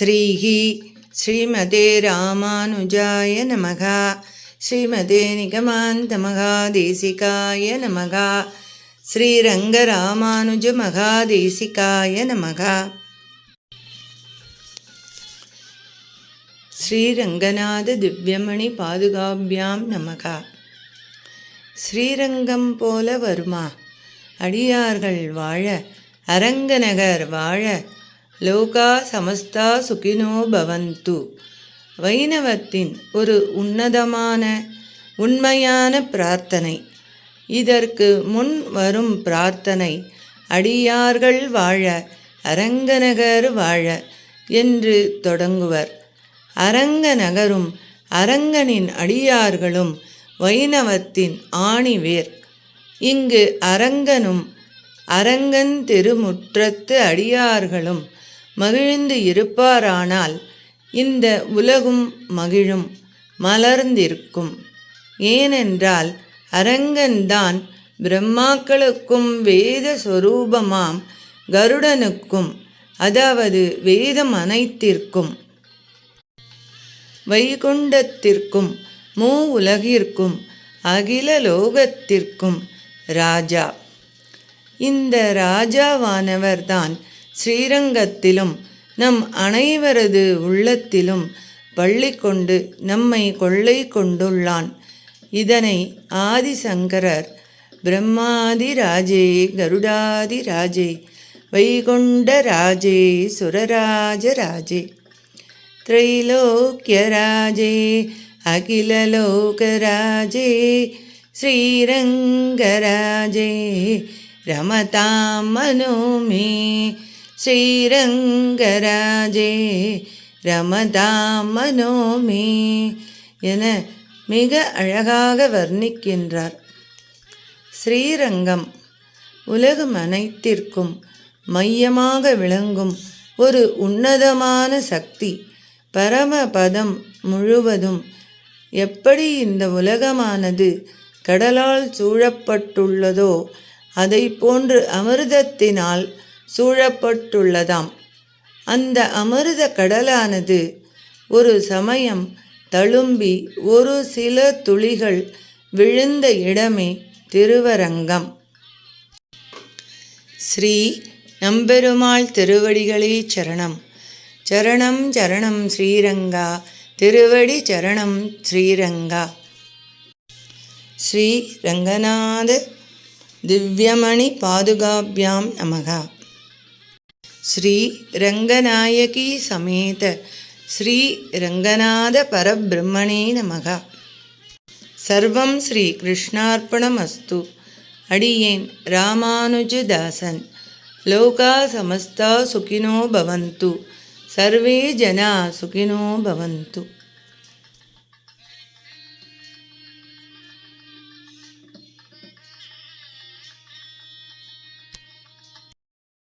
ஸ்ரீஹி ஸ்ரீமதே ராமானுஜாய நமகா. ஸ்ரீமதே நிகமாந்த மகாதேசிகாய நமகா. ஸ்ரீரங்க ராமானுஜ மகாதேசிகாய நமகா. ஸ்ரீரங்கநாத திவ்யமணி பாதுகாபியாம் நமகா. ஸ்ரீரங்கம் போல வருமா? அடியார்கள் வாழ அரங்கநகர் வாழ லோகா சமஸ்தா சுகினோ பவந்து. வைணவத்தின் ஒரு உன்னதமான உண்மையான பிரார்த்தனை. இதற்கு முன் வரும் பிரார்த்தனை அடியார்கள் வாழ அரங்கநகர் வாழ என்று தொடங்குவர். அரங்கநகரும் அரங்கனின் அடியார்களும் வைணவத்தின் ஆணிவேர் இங்கு அரங்கனும் அரங்கன் திருமுற்றத்து அடியார்களும் மகிழ்ந்து இருப்பாரானால் இந்த உலகும் மகிழும் மலர்ந்திருக்கும். ஏனென்றால் அரங்கன்தான் பிரம்மாக்களுக்கும் வேத சொரூபமாம் கருடனுக்கும் அதாவது வேதம் அனைத்திற்கும். வைகுண்டத்திற்கும் மூ உலகிற்கும் அகில லோகத்திற்கும் ராஜா. இந்த ராஜாவானவர்தான் ஸ்ரீரங்கத்திலும் நம் அனைவரது உள்ளத்திலும் பள்ளி கொண்டு நம்மை கொள்ளை கொண்டுள்ளான் இதனை ஆதிசங்கரர் பிரம்மாதி ராஜே கருடாதி ராஜே வைகுண்ட ராஜே சுரராஜ ராஜே त्रैलोक्यराजे अखिललोकराजे श्रीरङ्गराजे रमतां मनो मे ஸ்ரீரங்கராஜே ரமதாமனோமே என மிக அழகாக வர்ணிக்கின்றார். ஸ்ரீரங்கம் உலகம் அனைத்திற்கும் மையமாக விளங்கும் ஒரு உன்னதமான சக்தி. பரமபதம் முழுவதும் எப்படி இந்த உலகமானது கடலால் சூழப்பட்டுள்ளதோ அதை போன்று அமிர்தத்தினால் சூழப்பட்டுள்ளதாம். அந்த அமிர்த கடலானது ஒரு சமயம் தழும்பி ஒரு சில துளிகள் விழுந்த இடமே திருவரங்கம். ஸ்ரீ நம்பெருமாள் திருவடிகளே சரணம். சரணம் சரணம் ஸ்ரீரங்கா. திருவடி சரணம் ஸ்ரீரங்கா. ஸ்ரீ ரங்கநாத திவ்யமணி பாதுகாபியாம் நமகா. ಶ್ರೀ ರಂಗನಾಯಕಿ ಸಮೇತ ಶ್ರೀ ರಂಗನಾಥ ಪರಬ್ರಹ್ಮಣೇ ನಮಃ. ಸರ್ವಂ ಶ್ರೀ ಕೃಷ್ಣಾರ್ಪಣಮಸ್ತು. ಅಡಿಯೇನ್ ರಾಮಾನುಜದಾಸನ್. ಲೋಕಾ ಸಮಸ್ತ ಸುಖಿನೋ ಭವಂತು. ಸರ್ವೇ ಜನ ಸುಖಿನೋ ಭವಂತು.